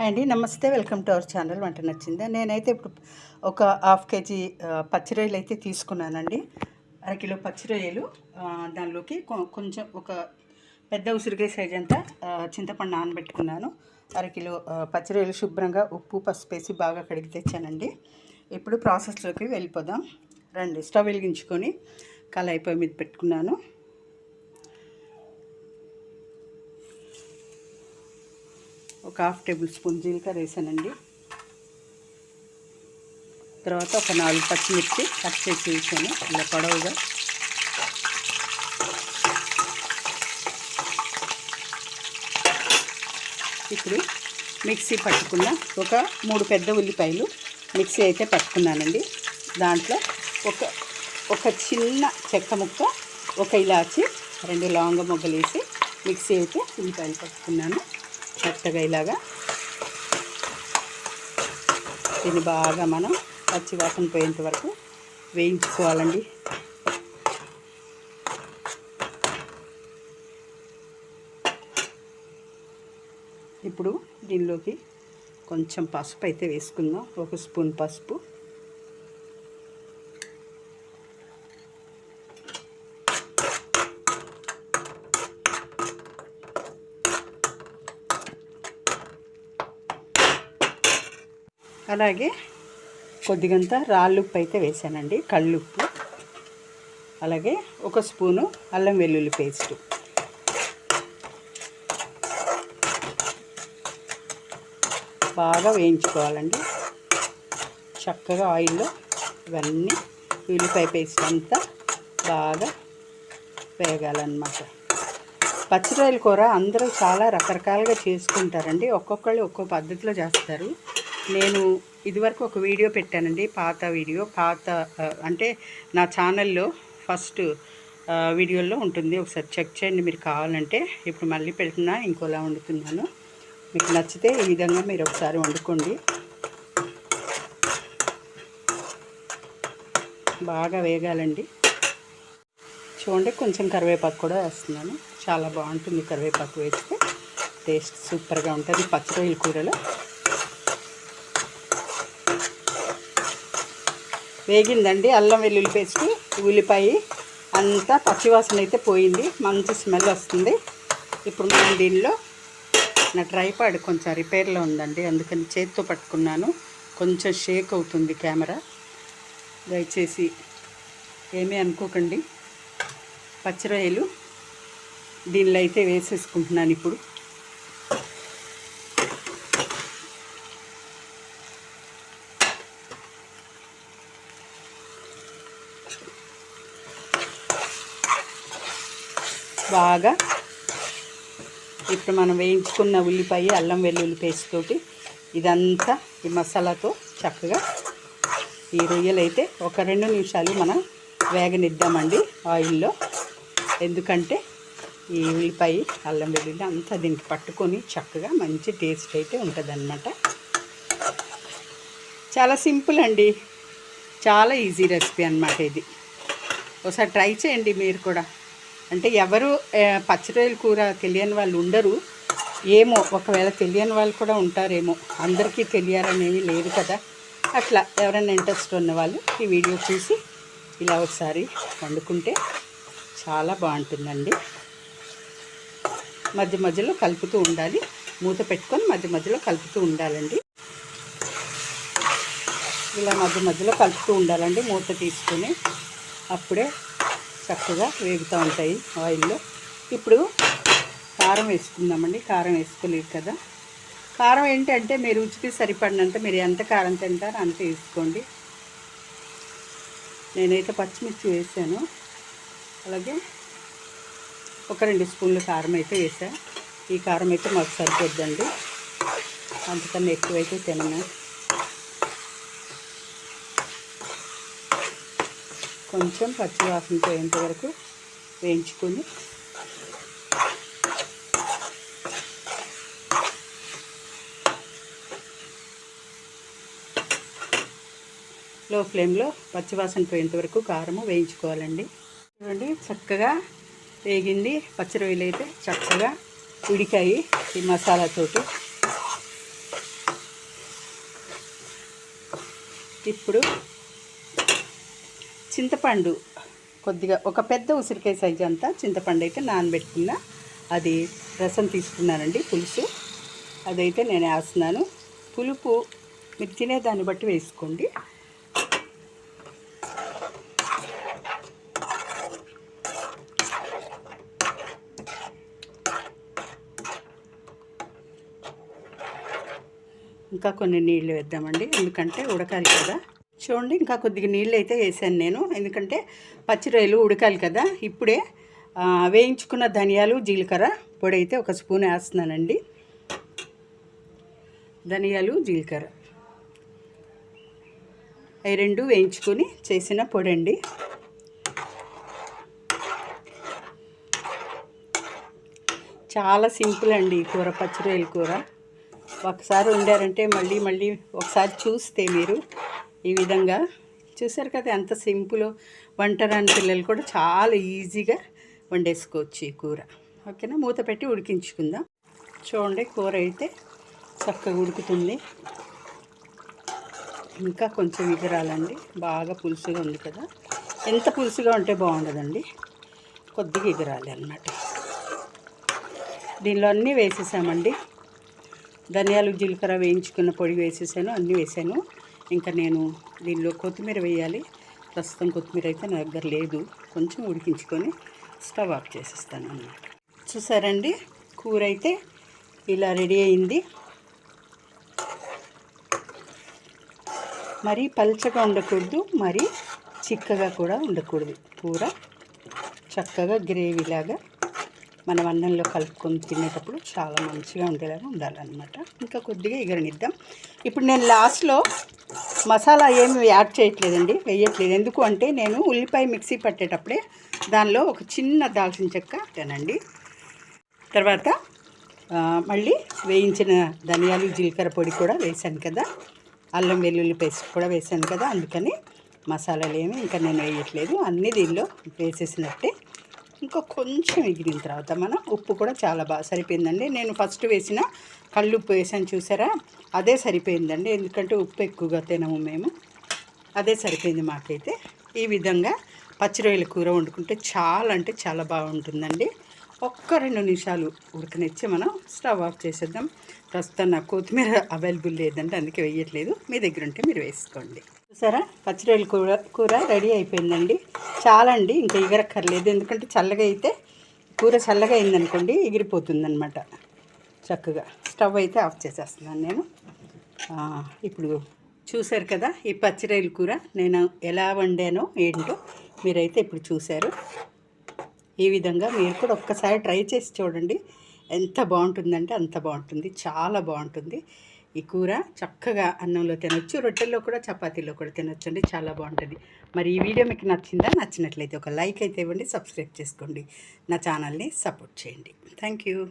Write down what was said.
Hi అండి. నమస్తే. Welcome to our channel వంట నచ్చిందా? నేనైతే ఇప్పుడు ఒక హాఫ్ కేజీ పచ్చిరొయ్యలు పచ్చి రొయ్యలు అయితే తీసుకున్నానండి. అరకిలో పచ్చి రొయ్యలు దానిలోకి కొ- కొంచెం ఒక పెద్ద ఉసిరికాయ సైజ్ అంతా చింతపండు నానబెట్టుకున్నాను. అరకిలో పచ్చిరొయ్యలు పచ్చి రొయ్యలు శుభ్రంగా ఉప్పు పసుపు వేసి బాగా కడిగి తెచ్చానండి. ఇప్పుడు ప్రాసెస్లోకి వెళ్ళిపోదాం. రండి. స్టవ్ వెలిగించుకొని కళాయిపోయి మీద పెట్టుకున్నాను. ఒక హాఫ్ టేబుల్ స్పూన్ జీలకర్ర వేసానండి. తర్వాత ఒక నాలుగు పచ్చిమిర్చి కట్ చేసి వేసాను ఇలా పొడవుగా. ఇప్పుడు మిక్సీ పట్టుకున్న ఒక మూడు పెద్ద ఉల్లిపాయలు మిక్సీ అయితే పట్టుకున్నానండి. దాంట్లో ఒక ఒక చిన్న చెక్క ముక్క ఒక ఇలాచి రెండు లవంగ మొగ్గలు వేసి మిక్సీ అయితే ఉల్లిపాయలు పట్టుకున్నాను. మెత్తగా ఇలాగా దీన్ని బాగా మనం పచ్చి వాసన పోయేంత వరకు వేయించుకోవాలండి. ఇప్పుడు దీనిలోకి కొంచెం పసుపు అయితే వేసుకుందాం. ఒక స్పూన్ పసుపు. అలాగే కొద్దిగంత రాళ్ళుప్పు అయితే వేసానండి కళ్ళుప్పు. అలాగే ఒక స్పూను అల్లం వెల్లుల్లి పేస్టు. బాగా వేయించుకోవాలండి. చక్కగా ఆయిల్లో ఇవన్నీ ఉల్లిపాయ పేస్ట్ అంతా బాగా వేగాలన్నమాట. పచ్చిరాయల కూర అందరూ చాలా రకరకాలుగా చేసుకుంటారండి. ఒక్కొక్కళ్ళు ఒక్కో పద్ధతిలో చేస్తారు. నేను ఇదివరకు ఒక వీడియో పెట్టానండి పాత వీడియో. పాత అంటే నా ఛానల్లో ఫస్ట్ వీడియోలో ఉంటుంది. ఒకసారి చెక్ చేయండి మీరు కావాలంటే. ఇప్పుడు మళ్ళీ పెడుతున్నా ఇంకోలా వండుతున్నాను. మీకు నచ్చితే ఈ విధంగా మీరు ఒకసారి వండుకోండి. బాగా వేగాలండి. చూడండి కొంచెం కరివేపాకు కూడా వేస్తున్నాను. చాలా బాగుంటుంది కరివేపాకు వేస్తే. టేస్ట్ సూపర్గా ఉంటుంది. పచ్చి రొయ్యల కూరలో. వేగిందండి. అల్లం వెల్లుల్లి పేస్ట్ ఉల్లిపాయ అంతా పచ్చివాసన అయితే పోయింది. మంచి స్మెల్ వస్తుంది. ఇప్పుడు మనం దీనిలో నా ట్రైపాడ్ కొంచెం రిపేర్లో ఉందండి. అందుకని చేతితో పట్టుకున్నాను. కొంచెం షేక్ అవుతుంది కెమెరా. దయచేసి ఏమీ అనుకోకండి. పచ్చిరొయ్యలు దీనిలో అయితే వేసేసుకుంటున్నాను ఇప్పుడు. బాగా ఇప్పుడు మనం వేయించుకున్న ఉల్లిపాయ అల్లం వెల్లుల్లి పేస్ట్ తోటి ఇదంతా ఈ మసాలాతో చక్కగా ఈ రొయ్యలు అయితే ఒక రెండు నిమిషాలు మనం వేగనిద్దామండి ఆయిల్లో. ఎందుకంటే ఈ ఉల్లిపాయ అల్లం వెల్లుల్లి అంతా దీనికి పట్టుకొని చక్కగా మంచి టేస్ట్ అయితే ఉంటుంది చాలా సింపుల్ అండి. చాలా ఈజీ రెసిపీ అన్నమాట ఇది. ఒకసారి ట్రై చేయండి మీరు కూడా. అంటే ఎవరు పచ్చిరొయ్యల కూర తెలియని వాళ్ళు ఉండరు. ఏమో ఒకవేళ తెలియని వాళ్ళు కూడా ఉంటారేమో. అందరికీ తెలియాలనేవి లేదు కదా. అట్లా ఎవరైనా ఇంట్రెస్ట్ ఉన్న వాళ్ళు ఈ వీడియో చూసి ఇలా ఒకసారి వండుకుంటే చాలా బాగుంటుందండి. మధ్య మధ్యలో కలుపుతూ ఉండాలి. మూత పెట్టుకొని మధ్య మధ్యలో కలుపుతూ ఉండాలండి. ఇలా మధ్య మధ్యలో కలుపుతూ ఉండాలండి. మూత తీసుకొని అప్పుడే చక్కగా వేగుతూ ఉంటాయి ఆయిల్లో. ఇప్పుడు కారం వేసుకుందామండి. కారం వేసుకోలేదు కదా. కారం ఏంటంటే మీ రుచికి సరిపడినంత మీరు ఎంత కారం తింటారో అంత వేసుకోండి. నేనైతే పచ్చిమిర్చి వేసాను. అలాగే ఒక రెండు స్పూన్లు కారం అయితే వేసా. ఈ కారం అయితే మాకు సరిపోద్దండి. అంతకన్నా ఎక్కువైతే తినను. కొంచెం పచ్చివాసన పోయేంత వరకు వేయించుకొని లో ఫ్లేమ్లో పచ్చివాసన పోయేంత వరకు కారము వేయించుకోవాలండి. చూడండి చక్కగా వేగింది. పచ్చి రొయ్యలు అయితే చక్కగా ఉడికాయి ఈ మసాలాతోటి ఇప్పుడు చింతపండు. కొద్దిగా ఒక పెద్ద ఉసిరికాయ సైజు అంతా చింతపండు అయితే నానబెట్టుకున్న అది రసం తీసుకున్నానండి పులుసు. అదైతే నేను వేస్తున్నాను. పులుపు మీరు తినేదాన్ని బట్టి వేసుకోండి. ఇంకా కొన్ని నీళ్ళు వేద్దామండి ఎందుకంటే ఉడకాలి కదా. చూడండి ఇంకా కొద్దిగా నీళ్ళు అయితే వేసాను నేను. ఎందుకంటే పచ్చిరొయ్యలు ఉడకాలి కదా. ఇప్పుడే వేయించుకున్న ధనియాలు జీలకర్ర పొడి అయితే ఒక స్పూన్ వేస్తున్నానండి. ధనియాలు జీలకర్ర. అవి రెండు వేయించుకొని చేసిన పొడి అండి చాలా సింపుల్ అండి ఈ కూర పచ్చిరొయ్యల కూర. ఒకసారి వండారంటే మళ్ళీ మళ్ళీ ఒకసారి చూస్తే మీరు. ఈ విధంగా. చూసారు కదా ఎంత సింపుల్. వంట రాని పిల్లలు కూడా చాలా ఈజీగా వండేసుకోవచ్చు ఈ కూర. ఓకేనా? మూత పెట్టి ఉడికించుకుందాం. చూడండి కూర అయితే చక్కగా ఉడుకుతుంది. ఇంకా కొంచెం ఎగరాలండి బాగా పులుసుగా ఉంది కదా. ఎంత పులుసుగా ఉంటే బాగుండదండి. కొద్దిగా ఎగరాలి అన్నమాట. దీనిలో అన్నీ వేసేసామండి. ధనియాలు జీలకర్ర వేయించుకున్న పొడి వేసేసాను అన్నీ వేసాను. ఇంకా నేను దీనిలో కొత్తిమీర వేయాలి. ప్రస్తుతం కొత్తిమీర అయితే నా దగ్గర లేదు. కొంచెం ఉడికించుకొని స్టవ్ ఆఫ్ చేసేస్తాను అన్నమాట. చూసారండి? కూర అయితే ఇలా రెడీ అయింది. మరీ పల్చగా ఉండకూడదు మరీ చిక్కగా కూడా ఉండకూడదు. కూర చక్కగా గ్రేవీలాగా మనం అన్నంలో కలుపుకొని తినేటప్పుడు చాలా మంచిగా ఉండేలాగా ఉండాలన్నమాట. ఇంకా కొద్దిగా ఎగరనిద్దాం. ఇప్పుడు నేను లాస్ట్లో మసాలా ఏమి యాడ్ చేయట్లేదండి వేయట్లేదు. ఎందుకు అంటే నేను ఉల్లిపాయ మిక్సీ పట్టేటప్పుడే దానిలో ఒక చిన్న దాల్చిన చెక్క తినండి తర్వాత మళ్ళీ వేయించిన ధనియాలు జీలకర్ర పొడి కూడా వేశాను కదా. అల్లం వెల్లుల్లి పేస్ట్ కూడా వేశాను కదా అందుకని మసాలాలు ఏమి ఇంకా నేను వేయట్లేదు. అన్నీ దీనిలో వేసేసినట్టే. ఇంకా కొంచెం ఎగిరిన తర్వాత మనం ఉప్పు కూడా చాలా బాగా సరిపోయిందండి. నేను ఫస్ట్ వేసిన కళ్ళు ఉప్పు వేసాను చూసారా? అదే సరిపోయిందండి. ఎందుకంటే ఉప్పు ఎక్కువగా తినము మేము. అదే సరిపోయింది మాకైతే. ఈ విధంగా పచ్చిరొయ్యల కూర వండుకుంటే చాలా అంటే చాలా బాగుంటుందండి. ఒక్క రెండు నిమిషాలు ఉడకనిచ్చి మనం స్టవ్ ఆఫ్ చేసేద్దాం. ప్రస్తుతం నాకు కొత్తిమీర అవైలబుల్ లేదంటే అందుకే వేయట్లేదు. మీ దగ్గర ఉంటే మీరు వేసుకోండి. చూసారా? పచ్చిరొయ్యల కూర కూర రెడీ అయిపోయిందండి. చాలా అండి ఇంకా ఎగరక్కర్లేదు. ఎందుకంటే చల్లగా అయితే కూర చల్లగా అయిందనుకోండి ఎగిరిపోతుందనమాట చక్కగా. స్టవ్ అయితే ఆఫ్ చేసేస్తున్నాను నేను. ఇప్పుడు చూశారు కదా ఈ పచ్చిరొయ్యల కూర నేను ఎలా వండానో ఏంటో మీరైతే ఇప్పుడు చూశారు. ఈ విధంగా మీరు కూడా ఒక్కసారి ట్రై చేసి చూడండి. ఎంత బాగుంటుందంటే అంత బాగుంటుంది. చాలా బాగుంటుంది. ఈ కూర చక్కగా అన్నంలో తినొచ్చు రొట్టెల్లో కూడా చపాతీలో కూడా తినొచ్చు అండి. చాలా బాగుంటుంది. మరి ఈ వీడియో మీకు నచ్చిందా? నచ్చినట్లయితే ఒక లైక్ అయితే ఇవ్వండి సబ్స్క్రైబ్ చేసుకోండి. నా ఛానల్ని సపోర్ట్ చేయండి. Thank you.